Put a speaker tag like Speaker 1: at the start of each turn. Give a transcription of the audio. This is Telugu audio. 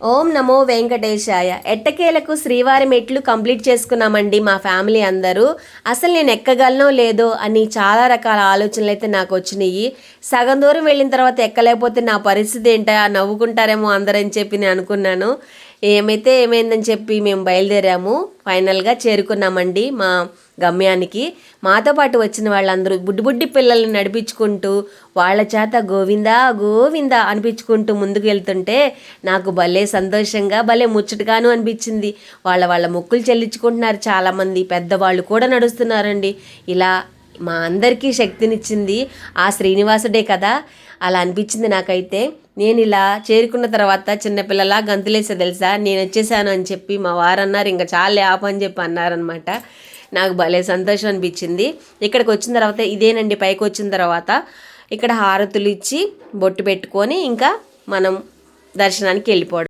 Speaker 1: ఓం నమో వెంకటేశాయ. ఎట్టకేలకు శ్రీవారి మెట్లు కంప్లీట్ చేసుకున్నామండి మా ఫ్యామిలీ అందరూ. అసలు నేను ఎక్కగలనో లేదో అని చాలా రకాల ఆలోచనలు అయితే నాకు వచ్చినాయి. సగం దూరం వెళ్ళిన తర్వాత ఎక్కలేకపోతే నా పరిస్థితి ఏంటా? నవ్వుకుంటారేమో అందరని చెప్పి నేను అనుకున్నాను. ఏమైతే ఏమైందని చెప్పి మేము బయలుదేరాము ఫైనల్గా చేరుకున్నామండి మా గమ్యానికి. మాతో పాటు వచ్చిన వాళ్ళందరూ బుడ్డి బుడ్డి పిల్లల్ని నడిపించుకుంటూ వాళ్ళ చేత గోవిందా గోవిందా అనిపించుకుంటూ ముందుకు వెళ్తుంటే నాకు భలే సంతోషంగా భలే ముచ్చటగాను అనిపించింది. వాళ్ళ వాళ్ళ మొక్కులు చెల్లించుకుంటున్నారు చాలామంది పెద్దవాళ్ళు కూడా నడుస్తున్నారండి. ఇలా మా అందరికీ శక్తినిచ్చింది ఆ శ్రీనివాసుడే కదా. అలా అనిపించింది నాకైతే. నేను ఇలా చేరుకున్న తర్వాత చిన్నపిల్లలా గంతులేసా తెలుసా? నేను వచ్చేసాను అని చెప్పి మా వారు అన్నారు ఇంకా చాలే అని చెప్పి అన్నారనమాట నాకు భలే సంతోషం అనిపించింది. ఇక్కడికి వచ్చిన తర్వాత ఇదేనండి పైకి వచ్చిన తర్వాత. ఇక్కడ హారతులు ఇచ్చి బొట్టు పెట్టుకొని ఇంకా మనం దర్శనానికి వెళ్ళిపోవడం.